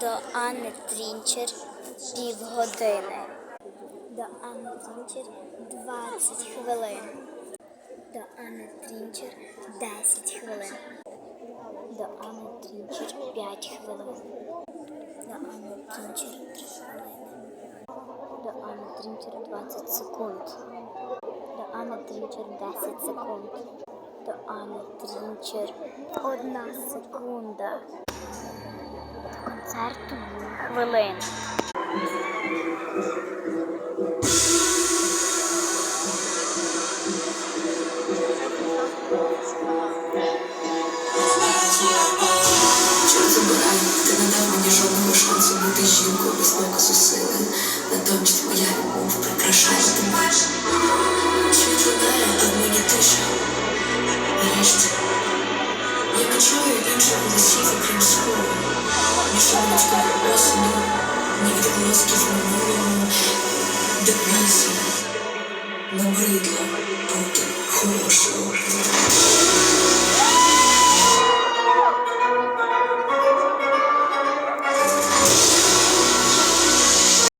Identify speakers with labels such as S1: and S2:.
S1: До Анни Трінчер півгодини. До Анни Трінчер 20 хвилин. До Анни Трінчер 10 хвилин. До Анни Трінчер 5 хвилин. До Анни Трінчер 3 хвилини. До Анни Трінчер 20 секунд. До Анни Трінчер 10 секунд. До Анни Трінчер 1 секунда. Концерту 0 хвилин.
S2: Ти не дав мені жодного шансу бути жінкою без показу сили. Натомість моя любов прикрашає тебе. Світло далі, а в мені тиша. Нарешті. Я не чую інших голосів, окрім свого. Ні шумочкою не ні відголосків минулого. Дивися, набридло бути хорошою.